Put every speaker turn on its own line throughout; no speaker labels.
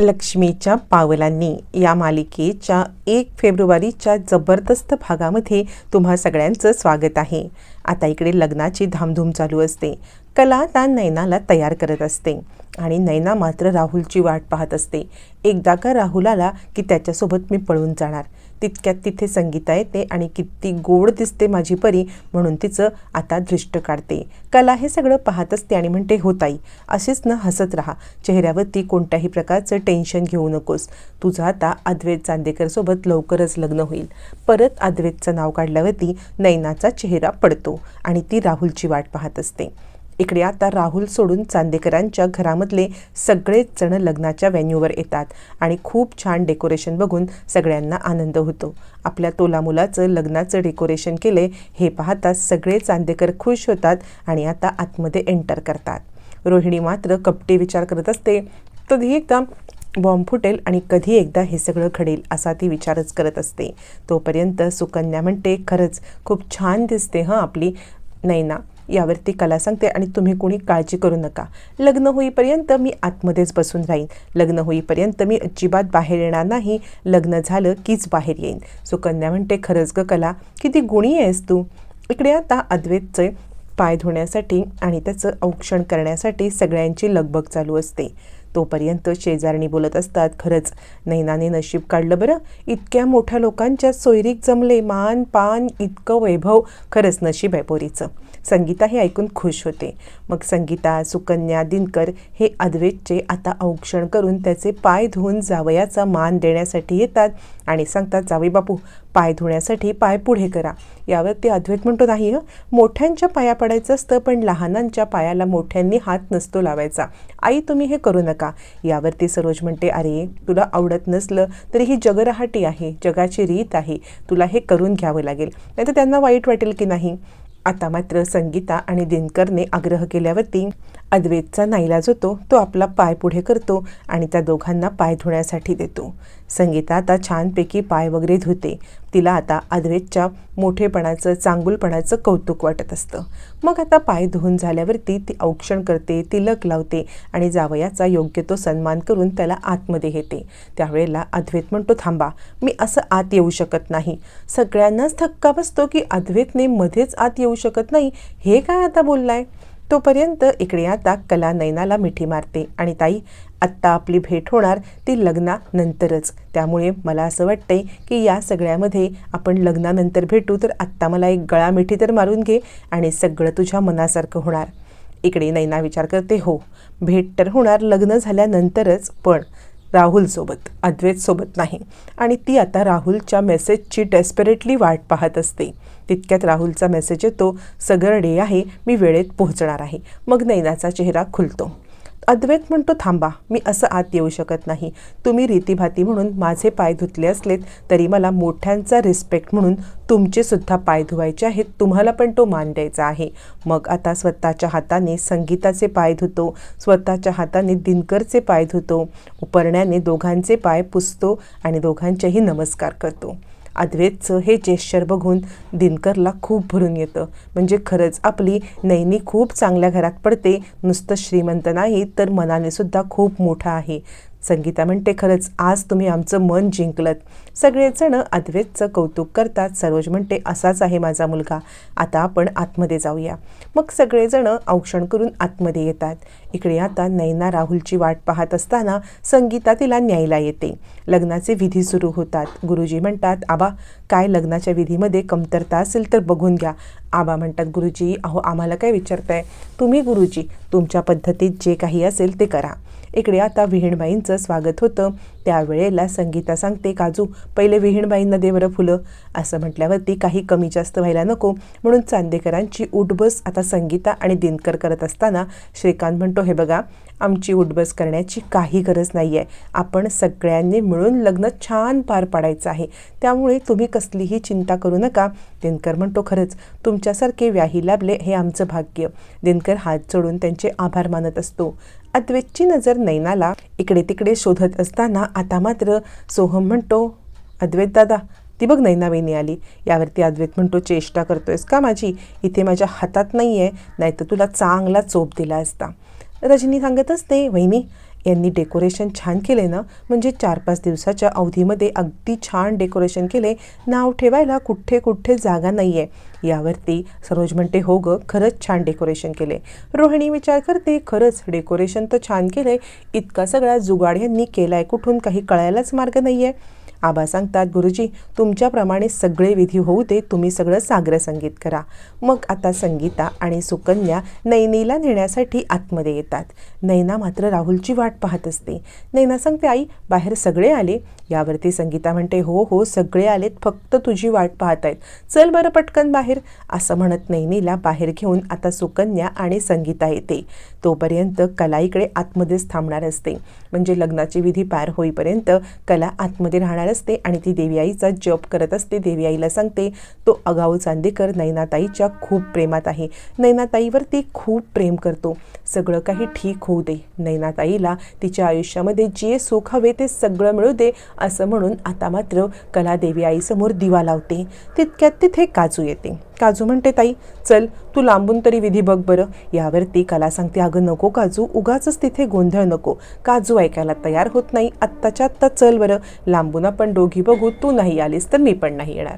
लक्ष्मीच्या पावलांनी या मालिकेच्या एक फेब्रुवारीच्या जबरदस्त भागामध्ये तुम्हा सगळ्यांचं स्वागत आहे. आता इकडे लग्नाची धामधूम चालू असते. कला त्या नैनाला तयार करत असते आणि नैना मात्र राहुलची वाट पाहत असते. एकदा का राहुल आला की त्याच्यासोबत मी पळून जाणार. तितक्यात तिथे संगीता येते आणि किती गोड दिसते माझी परी म्हणून तिचं आता दृष्ट काढते. कला हे सगळं पाहत असते आणि म्हणते हो ताई असेच न हसत राहा. चेहऱ्यावरती कोणत्याही प्रकारचं टेन्शन घेऊ नकोस. तुझं आता अद्वैत चांदेकरसोबत लवकरच लग्न होईल. परत अद्वैतचं नाव काढल्यावरती नैनाचा चेहरा पडतो आणि ती राहुलची वाट पाहत असते. इकडे आता राहुल सोडून चांदेकरांच्या घरामधले सगळेच जण लग्नाच्या व्हॅन्यूवर येतात. आणि खूप छान डेकोरेशन बघून सगळ्यांना आनंद होतो. आपल्या तोला मुलाचं लग्नाचं डेकोरेशन केले हे पाहता सगळे चांदेकर खुश होतात आणि आता आतमध्ये एंटर करतात. रोहिणी मात्र कपटे विचार करत असते कधी एकदा बॉम्ब फुटेल आणि कधी एकदा हे सगळं घडेल असा ती विचारच करत असते. तोपर्यंत सुकन्या म्हणते खरंच खूप छान दिसते हं आपली नैना. यावरती कला सांगते आणि तुम्ही कोणी काळजी करू नका. लग्न होईपर्यंत मी आतमध्येच बसून राहीन. लग्न होईपर्यंत मी अजिबात बाहेर येणार नाही. लग्न झालं कीच बाहेर येईन. सुकन्या म्हणते खरंच ग कला किती गुणी आहेस तू. इकडे आता अद्वैतचे पाय धुण्यासाठी आणि त्याचं औक्षण करण्यासाठी सगळ्यांची लगबग चालू असते. तोपर्यंत शेजारणी बोलत असतात खरंच नैनाने नशीब काढलं बरं. इतक्या मोठ्या लोकांच्या सोयरीक जमले मान पान इतकं वैभव खरंच नशीब आहे पोरीचं. संगीता हे ऐकून खुश होते. मग संगीता सुकन्या दिनकर हे अद्वैतचे आता औक्षण करून त्याचे पाय धुवून जावयाचा मान देण्यासाठी येतात. आणि सांगतात जावे बापू पाय धुण्यासाठी पाय पुढे करा. यावर ते अद्वैत म्हणतो नाही मोठ्यांच्या पाया पडायचं असतं पण लहानांच्या पायाला मोठ्यांनी हात नसतो लावायचा. आई तुम्ही हे करू नका. यावरती सरोज म्हणते अरे तुला आवडत नसलं तरी ही जगरहाटी आहे जगाची रीत आहे. तुला हे करून घ्यावं लागेल. नाही तर त्यांना वाईट वाटेल की नाही. आता मात्र संगीता आणि दिनकरने आग्रह केल्यावरती अद्वैतचा नाईलाज होतो तो आपला पाय पुढे करतो आणि त्या दोघांना पाय धुण्यासाठी देतो. संगीता आता छानपैकी पाय वगैरे धुते. तिला आता अद्वैतच्या मोठेपणाचं चांगुलपणाचं कौतुक वाटत असतं. मग आता पाय धुवून झाल्यावरती ती औक्षण करते तिलक लावते आणि जावयाचा योग्य तो सन्मान करून त्याला आतमध्ये घेते. त्यावेळेला अद्वैत म्हणतो थांबा मी असं आत येऊ शकत नाही. सगळ्यांनाच थक्का बसतो की अद्वैतने मध्येच आत येऊ शकत नाही. हे काय आता बोललाय? तोपर्यंत इकडे आता कला नैनाला मिठी मारते आणि ताई आत्ता आपली भेट होणार ती लग्नानंतरच. त्यामुळे मला असं वाटतंय की या सगळ्यामध्ये आपण लग्नानंतर भेटू तर आत्ता मला एक गळा मिठी तर मारून घे आणि सगळं तुझ्या मनासारखं होणार. इकडे नैना विचार करते हो भेट तर होणार लग्न झाल्यानंतरच पण राहुलसोबत अद्वैतसोबत नाही. आणि ती आता राहुलच्या मेसेजची डेस्परेटली वाट पाहत असते. तितक्यात राहुलचा मेसेज येतो सगळं डे आहे मी वेळेत पोहोचणार आहे. मग नैनाचा चेहरा खुलतो. अद्वैत म्हणतो थांबा मी असं आत येऊ शकत नाही. तुम्ही रीतीभाती म्हणून माझे पाय धुतले असलेत तरी मला मोठ्यांचा रिस्पेक्ट म्हणून तुमचे सुद्धा पाय धुवायचे आहेत. तुम्हाला पण तो मान द्यायचा आहे. मग आता स्वतःच्या हाताने संगीताचे पाय धुतो स्वतःच्या हाताने दिनकरचे पाय धुतो उपरण्याने दोघांचे पाय पुसतो आणि दोघांचेही नमस्कार करतो. अद्वैतचं हे जेश्चर बघून दिनकरला खूप भरून येतं. म्हणजे खरंच आपली नैनी खूप चांगल्या घरात पडते नुसतं श्रीमंत नाही तर मनाने सुद्धा खूप मोठा आहे. संगीता म्हणते खरंच आज तुम्ही आमचं मन जिंकलत. सगळेजण अद्वैतचं कौतुक करतात. सरोज म्हणते असाच आहे माझा मुलगा. आता आपण आतमध्ये जाऊया. मग सगळेजण औक्षण करून आतमध्ये येतात. इकडे आता नैना राहुलची वाट पाहत असताना संगीता तिला न्यायला येते. लग्नाचे विधी सुरू होतात. गुरुजी म्हणतात आबा काय लग्नाच्या विधीमध्ये कमतरता असेल तर बघून घ्या. आबा म्हणतात गुरुजी अहो आम्हाला काय विचारताय? तुम्ही गुरुजी तुमच्या पद्धतीत जे काही असेल ते करा. इकडे आता विहीणबाईंचं स्वागत होतं. त्यावेळेला संगीता सांगते काजू पहिले विहीणबाईंना देवरं फुलं. असं म्हटल्यावरती काही कमी जास्त व्हायला नको. म्हणून चांदेकरांची उठबस आता संगीता आणि दिनकर करत असताना श्रीकांत म्हणतो हे बघा आमची उठबस करण्याची काही गरज नाही आहे आपण सगळ्यांनी मिळून लग्न छान पार पाडायचं आहे. त्यामुळे तुम्ही कसलीही चिंता करू नका. दिनकर म्हणतो खरंच तुमच्यासारखे व्याही लाभले हे आमचं भाग्य. दिनकर हात चढून त्यांचे आभार मानत असतो. अद्वैतची नजर नैनाला इकडे तिकडे शोधत असताना आता मात्र सोहम म्हणतो अद्वैत दादा ती बघ नैनावेनी आली. यावरती अद्वैत म्हणतो चेष्टा करतोयस का माझी? इथे माझ्या हातात नाही आहे नाहीतर तुला चांगला चोप दिला असता. रजनी सांगत असते वहिनी यांनी डेकोरेशन छान केले ना? म्हणजे चार पाच दिवसाच्या अवधीमध्ये अगदी छान डेकोरेशन केले नाव ठेवायला कुठे कुठे जागा नाही आहे यावरती सरोज म्हणते हो गं खरंच छान डेकोरेशन केले रोहिणी विचार करते खरंच डेकोरेशन तर छान केलंय. इतका सगळा जुगाड यांनी केलाय. कुठून काही कळायलाच मार्ग नाही आहे आबा सांगतात गुरुजी तुमच्याप्रमाणे सगळे विधी होऊ दे तुम्ही सगळं सागर संगीत करा. मग आता संगीता आणि सुकन्या नैनीला नेण्यासाठी आतमध्ये येतात. नैना मात्र राहुलची वाट पाहत असते. नैना सांगते आई बाहेर सगळे आले. यावरती संगीता म्हणते हो हो सगळे आलेत फक्त तुझी वाट पाहत आहेत. चल बरं पटकन बाहेर. असं म्हणत नैनीला बाहेर घेऊन आता सुकन्या आणि संगीता येते. तोपर्यंत कला इकडे आतमध्येच थांबणार असते. म्हणजे लग्नाची विधी पार होईपर्यंत कला आतमध्ये राहणार असते आणि ती देवी आईचा जप करत असते. देवी आईला सांगते तो अगाऊ चांदेकर नैनाताईच्या खूप प्रेमात आहे. नैनाताईवर ती खूप प्रेम करतो. सगळं काही ठीक होऊ दे. नैनाताईला तिच्या आयुष्यामध्ये जे सुख हवे ते सगळं मिळू दे. असं म्हणून आता मात्र कला देवी आईसमोर दिवा लावते. तितक्यात तिथे काजू येते. काजू म्हणते ताई चल तू लांबून तरी विधी बघ बरं. यावरती कला सांगते अगं नको काजू उगाच तिथे गोंधळ नको. काजू ऐकायला तयार होत नाही. आत्ताच्या आत्ता चल बरं. लांबून आपण दोघी बघू. तू नाही आलीस तर मी पण नाही येणार.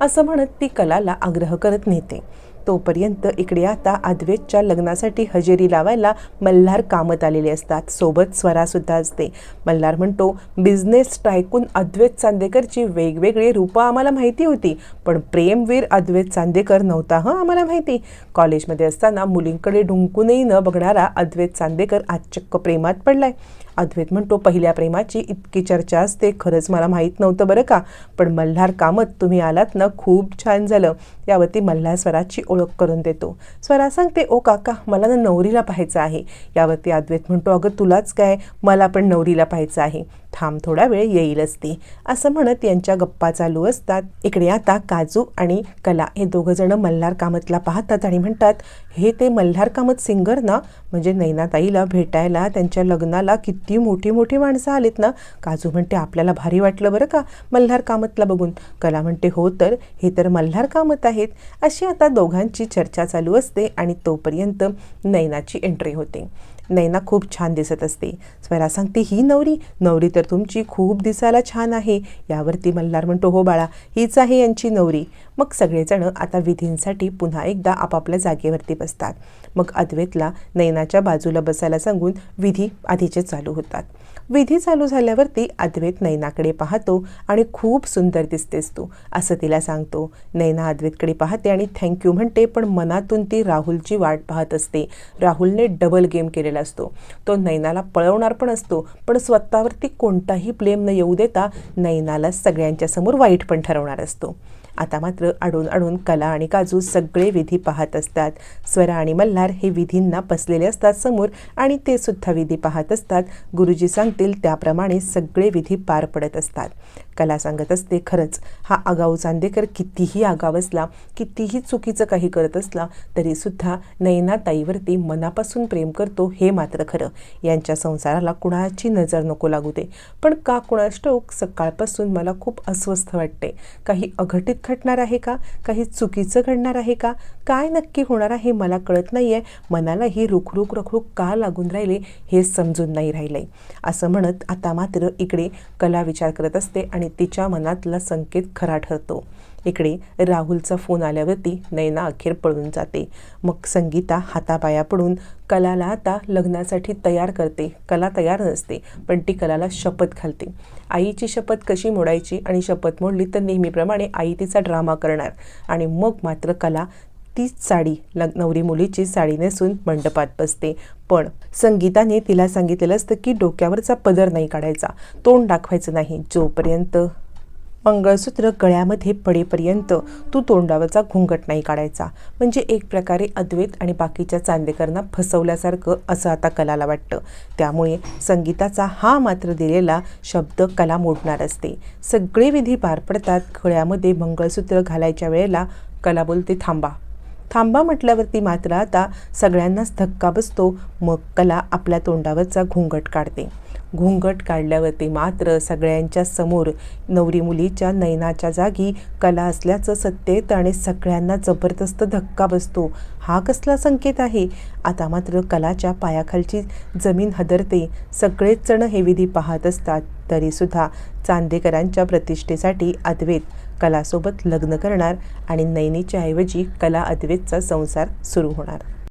असं म्हणत ती कलाला आग्रह करत नेते. तोपर्यंत इकडे आता अद्वैतच्या लग्नासाठी हजेरी लावायला मल्हार कामत आलेले असतात. सोबत स्वरासुद्धा असते. मल्हार म्हणतो बिझनेस टायकून अद्वैत चांदेकरची वेगवेगळी रूपं आम्हाला माहिती होती पण प्रेमवीर अद्वैत चांदेकर नव्हता हं आम्हाला माहिती. कॉलेजमध्ये असताना मुलींकडे ढुंकूनही न बघणारा अद्वैत चांदेकर आज चक्क प्रेमात पडलाय. अद्वैत म्हणतो पहिल्या प्रेमाची इतकी चर्चा असते खरंच मला माहीत नव्हतं बरं का पण मल्हार कामत तुम्ही आलात ना खूप छान झालं. यावरती मल्हार स्वराची ओळख करून देतो. स्वरा सांगते ओ काका मला ना नवरीला पाहायचं आहे. यावरती अद्वैत म्हणतो अगं तुलाच काय? मला पण नवरीला पाहायचं आहे. थांब थोडा वेळ येईलच ती असं म्हणत यांच्या गप्पा चालू असतात. इकडे आता काजू आणि कला हे दोघं जण मल्हार कामतला पाहतात आणि म्हणतात हे ते मल्हार कामत सिंगर ना? म्हणजे नैनाताईला भेटायला त्यांच्या लग्नाला किती मोठी मोठी माणसं आलीत ना? काजू म्हणते आपल्याला भारी वाटलं बरं का? मल्हार कामतला बघून. कला म्हणते हो तर हे तर मल्हार कामत आहेत. अशी आता दोघांची चर्चा चालू असते आणि तोपर्यंत नैनाची एंट्री होते. नैना खूप छान दिसत असते. स्वरा सांगते ही नवरी नवरी तर तुमची खूप दिसायला छान आहे. यावरती मल्हार म्हणतो हो बाळा हीच आहे यांची नवरी. मग सगळेजण आता विधींसाठी पुन्हा एकदा आपापल्या जागेवरती बसतात. मग अद्वैतला नैनाच्या बाजूला बसायला सांगून विधी आधीचे चालू होतात. विधी चालू झाल्यावरती अद्वैत नैनाकडे पाहतो आणि खूप सुंदर दिसतेस तू असं तिला सांगतो. नैना अद्वैतकडे पाहते आणि थँक्यू म्हणते पण मनातून ती राहुलची वाट पाहत असते. राहुलने डबल गेम केलेला असतो. तो नैनाला पळवणार पण असतो पण स्वतःवरती कोणताही ब्लेम न येऊ देता नैनाला सगळ्यांच्या समोर वाईट पण ठरवणार असतो. आता मात्र अडून अडून कला आणि काजू सगळे विधी पाहत असतात. स्वरा आणि मल्हार हे विधींना पसलेले असतात समोर आणि ते सुद्धा विधी पाहत असतात. गुरुजी सांगतील त्याप्रमाणे सगळे विधी पार पडत असतात. कला सांगत असते खरंच हा आगाऊ चांदेकर कितीही आगाव असला कितीही चुकीचं काही करत असला तरीसुद्धा नयनाताईवरती मनापासून प्रेम करतो हे मात्र खरं. यांच्या संसाराला कुणाची नजर नको लागू दे. पण का कुणाष्टोक सकाळपासून मला खूप अस्वस्थ वाटते. काही अघटित खटणार आहे का? काही चुकीचं घडणार आहे का? काय नक्की होणार आहे मला कळत नाही आहे मनाला ही रुखरुख रखरुख का लागून राहिले हे समजून नाही राहिले. असं म्हणत आता मात्र इकडे कला विचार करत असते आणि तिच्या मनातला संकेत खरा ठरतो. इकडे राहुलचा फोन आल्यावरती नैना अखेर पळून जाते. मग संगीता हातापाया पडून कलाला आता लग्नासाठी तयार करते. कला तयार नसते पण ती कलाला शपथ घालते. आईची शपथ कशी मोडायची आणि शपथ मोडली तर नेहमीप्रमाणे आई तिचा ड्रामा करणार. आणि मग मात्र कला तीच साडी लग नवरी मुलीची साडी नेसून मंडपात बसते. पण संगीताने तिला सांगितलेलं असतं की डोक्यावरचा पदर नाही काढायचा. तोंड दाखवायचं नाही जोपर्यंत मंगळसूत्र गळ्यामध्ये पडेपर्यंत तू तोंडावरचा घुंगट नाही काढायचा. म्हणजे एक प्रकारे अद्वैत आणि बाकीच्या चांदेकरांना फसवल्यासारखं असं आता कलाला वाटतं. त्यामुळे संगीताचा हा मात्र दिलेला शब्द कला मोडणार असते. सगळे विधी पार पडतात. गळ्यामध्ये मंगळसूत्र घालायच्या वेळेला कला बोलते थांबा. थांबा म्हटल्यावरती मात्र आता सगळ्यांनाच धक्का बसतो. मग कला आपल्या तोंडावरचा घुंगट काढते. घुंगट काढल्यावरती मात्र सगळ्यांच्या समोर नवरी मुलीच्या नयनाच्या जागी कला असल्याचं सत्य येतं आणि सगळ्यांना जबरदस्त धक्का बसतो. हा कसला संकेत आहे? आता मात्र कलाच्या पायाखालची जमीन हदरते. सगळेच जण हे विधी पाहत असतात. तरीसुद्धा चांदेकरांच्या प्रतिष्ठेसाठी अद्वैत कलासोबत लग्न करणार आणि नैनीच्या ऐवजी कला अद्वैतचा संसार सुरू होणार.